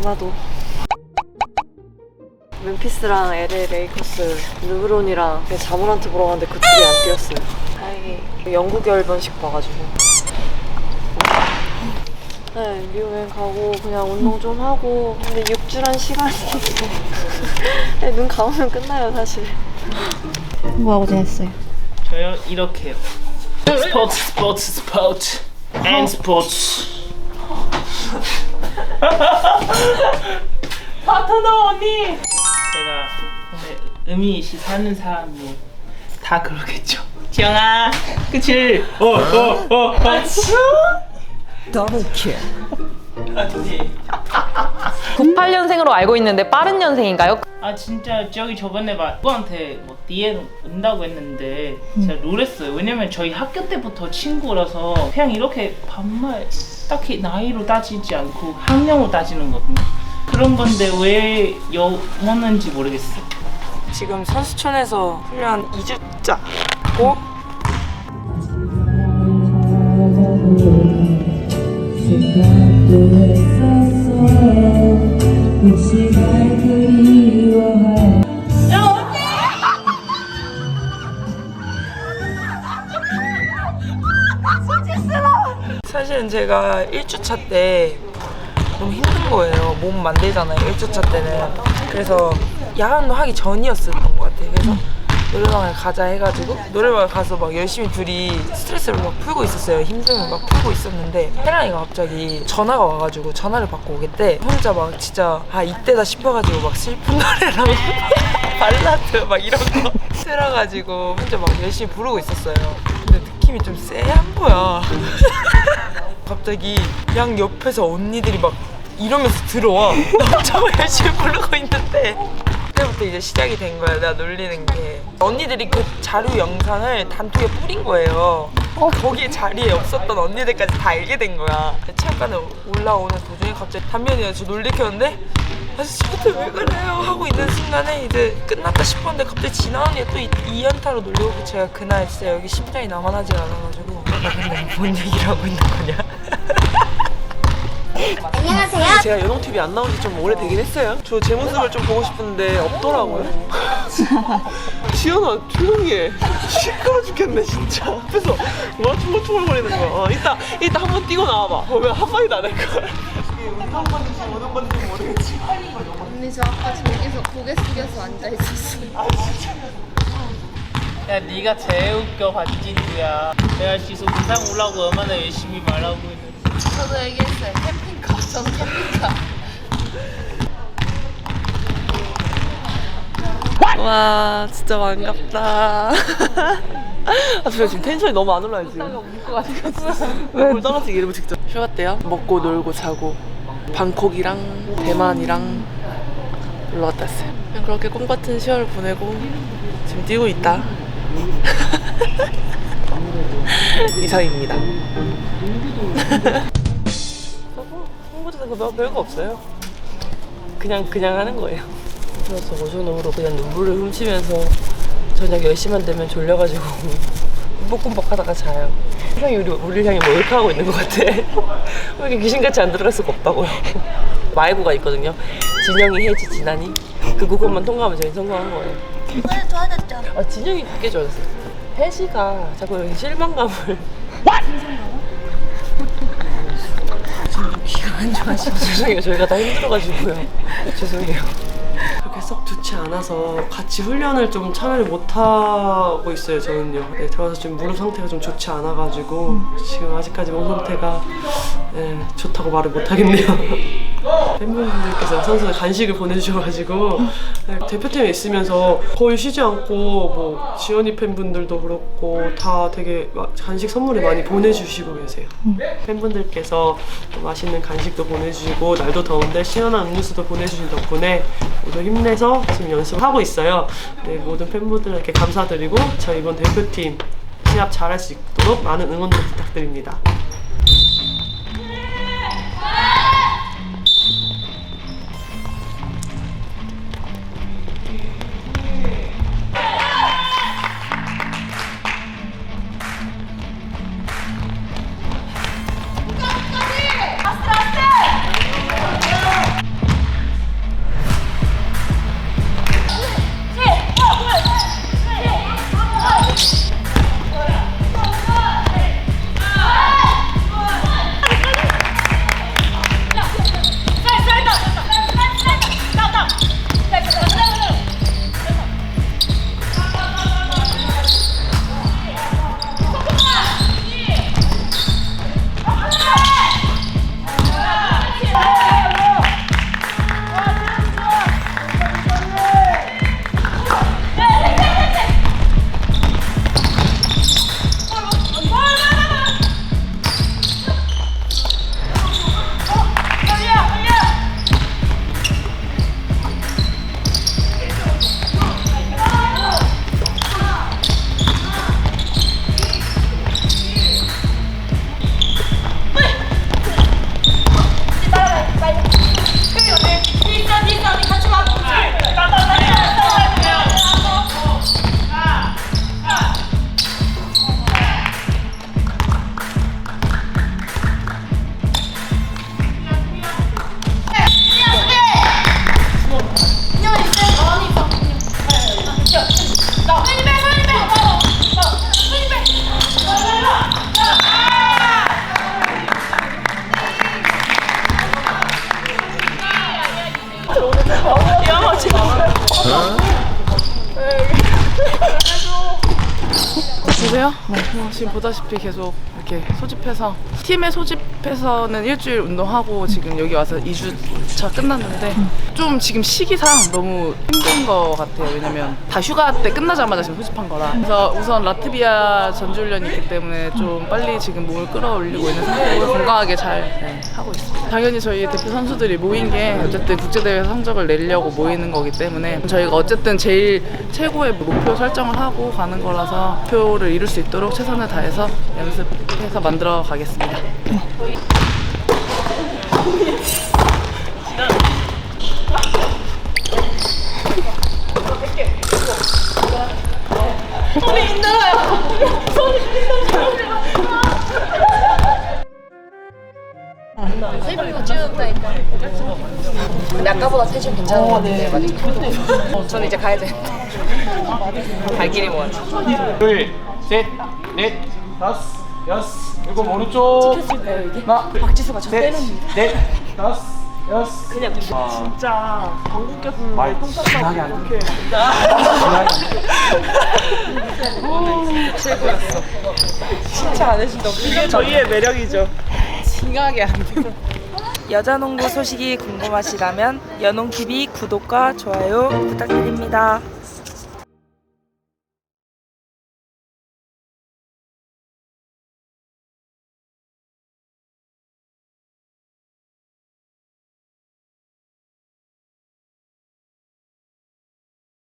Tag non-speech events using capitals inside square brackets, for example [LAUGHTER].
아마도 멤피스랑 LA 레이커스 르브론이랑 자모란트 보러 갔는데 그 둘이 안 뛰었어요. 다행히 영국 열번씩 봐가지고. 네, 미국 여행 가고 그냥 운동 좀 하고 근데 6주란 시간이 [LAUGHS] 네, 눈 감으면 끝나요 사실. 뭐하고 지냈어요? 저요 이렇게요. 스포츠 스포츠 스포츠 앤 스포츠. [LAUGHS] 파트너 언니. 제가 근데 음이시 사는 사람이 다 그러겠죠. 지영아, 그치? 어, 어, 어, 아, 더블 킬. 아니. 98년생으로 알고 있는데 빠른 년생인가요? 아 진짜 저기 저번에 막 누구한테 뭐 DM 온다고 했는데 제가 놀랬어요. 왜냐면 저희 학교 때부터 친구라서 그냥 이렇게 반말 딱히 나이로 따지지 않고 학년으로 따지는 거거든요. 그런 건데 왜 영어는지 모르겠어 지금 선수촌에서 훈련 2주차고 사실은 제가 1주차 때 너무 힘든 거예요. 몸 만들잖아요. 1주차 때는. 그래서 야간도 하기 전이었었던 것 같아요. 그래서 노래방을 가자 해가지고 노래방 가서 막 열심히 둘이 스트레스를 막 풀고 있었어요. 힘듦을 막 풀고 있었는데 혜란이가 갑자기 전화가 와가지고 전화를 받고 오겠대. 혼자 막 진짜 아 이때다 싶어가지고 막 슬픈 [LAUGHS] 노래랑 [LAUGHS] 발라드 막 이런 거 [LAUGHS] 틀어가지고 혼자 막 열심히 부르고 있었어요. 근데 느낌이 좀 쎄한 거야. 갑자기 양 옆에서 언니들이 막 이러면서 들어와. 막 열심히 부르고 있는데. 그때부터 이제 시작이 된 거야, 내가 놀리는 게. 언니들이 그 자료 영상을 단톡에 뿌린 거예요. 거기에 자리에 없었던 언니들까지 다 알게 된 거야. 체육관에 올라오는 도중에 갑자기 단면이가 저 놀리켰는데 아저씨 저한테 왜 그래요? 하고 있는 순간에 이제 끝났다 싶었는데 갑자기 지나 언니가 또 2연타로 놀리고 제가 그날 진짜 여기 심장이 나만하지 않아가지고 나 근데 뭔 얘기를 하고 있는 거냐? 안녕하세요. 제가 연홍 TV 안 나온 지 좀 오래되긴 했어요. 저 제 모습을 좀 보고 싶은데 없더라고요. [LAUGHS] 지연아 조용히 해. 시끄러 죽겠네 진짜. 앞에서 뭐 중얼중얼거리는 거야. 어, 이따 이따 한번 뛰고 나와봐. 그러면 한 마디도 안할 거야. 이게 운동 건지 어느 건지 모르겠지. 언니 저 아까 저기서 고개 숙여서 앉아 있었어요. 야 네가 제일 웃겨 박진주야 내가 지수 부상 오려고 얼마나 열심히 말하고 있는데 저도 얘기했어요. 캠핑카. 저는 캠핑카. 와 진짜 반갑다. 아, 저 지금 텐션이 너무 안 올라요 지금. 왜 떨어지기 이러고 직접 휴가 때요? 먹고 놀고 자고 방콕이랑 대만이랑 놀러 갔다 왔어요. 그냥 그렇게 꿈 같은 10월 보내고 지금 뛰고 있다. [LAUGHS] 이상입니다. [LAUGHS] 홍보대사 그거 별거 없어요. 그냥 그냥 하는 거예요. 그래서 오전으로 그냥 눈물을 훔치면서 저녁 10시만 되면 졸려가지고 [LAUGHS] 뻑뻑뻑 하다가 자요. 세상이 우리, 우리를 향해 몰카하고 있는 것 같아. [LAUGHS] 왜 이렇게 귀신같이 안 들어갈 수가 없다고요. [LAUGHS] 마이구가 있거든요. 진영이, 혜지, 진한이. 그 구간만 통과하면 저희 성공한 거예요. 오늘 도와줬죠. 아, 진영이 그게 좋았어요. 혜지가 자꾸 이렇게 실망감을. 안 좋아지고 죄송해요. 저희가 다 힘들어가지고요. [LAUGHS] 죄송해요. 그렇게 썩 좋지 않아서 같이 훈련을 좀 참여를 못하고 있어요 저는요. 네, 들어가서 지금 무릎 상태가 좀 좋지 않아가지고 지금 아직까지 몸 상태가 네, 좋다고 말을 못하겠네요 [LAUGHS] 팬분들께서 선수들 간식을 보내주셔가지고 네, 대표팀에 있으면서 거의 쉬지 않고 뭐 지연이 팬분들도 그렇고 다 되게 마- 간식 선물을 많이 보내주시고 계세요. 팬분들께서 또 맛있는 간식도 보내주시고 날도 더운데 시원한 음료수도 보내주신 덕분에 모두 힘내서 지금 연습을 하고 있어요. 네, 모든 팬분들에게 감사드리고 저희 이번 대표팀 시합 잘할 수 있도록 많은 응원도 부탁드립니다. 보세요? 어, 지금 보다시피 계속 이렇게 소집해서 팀에 소집해서는 일주일 운동하고 지금 여기 와서 2주 차 끝났는데 좀 지금 시기상 너무 힘든 것 같아요. 왜냐면 다 휴가 때 끝나자마자 지금 소집한 거라. 그래서 우선 라트비아 전지훈련이 있기 때문에 좀 빨리 지금 몸을 끌어올리고 있는 상태고 건강하게 잘 네, 하고 있습니다. 당연히 저희 대표 선수들이 모인 게 어쨌든 국제대회 성적을 내려고 모이는 거기 때문에 저희가 어쨌든 제일 최고의 목표 설정을 하고 가는 거라서 목표를 이룰 수 있도록 최선을 다해서 연습해서 만들어 가겠습니다. 아까보다 텐션 괜찮은 것 같은데 맞아. [LAUGHS] 저는 이제 가야 돼. 갈 길이 먼. 둘, 셋, 넷, 다섯, 여섯, 일곱 오른쪽. 찍혔을까요 이게? 하나, 박지수가 저 셋, 때는 넷, 다섯, 여섯. 그냥 진짜 방구 말 [LAUGHS] 진하게 안 돼. 최고였어. 칭찬 안 해준다. 이게 저희의 매력이죠. 징하게 안 돼. 여자 농구 소식이 궁금하시다면 연홍TV 구독과 좋아요 부탁드립니다.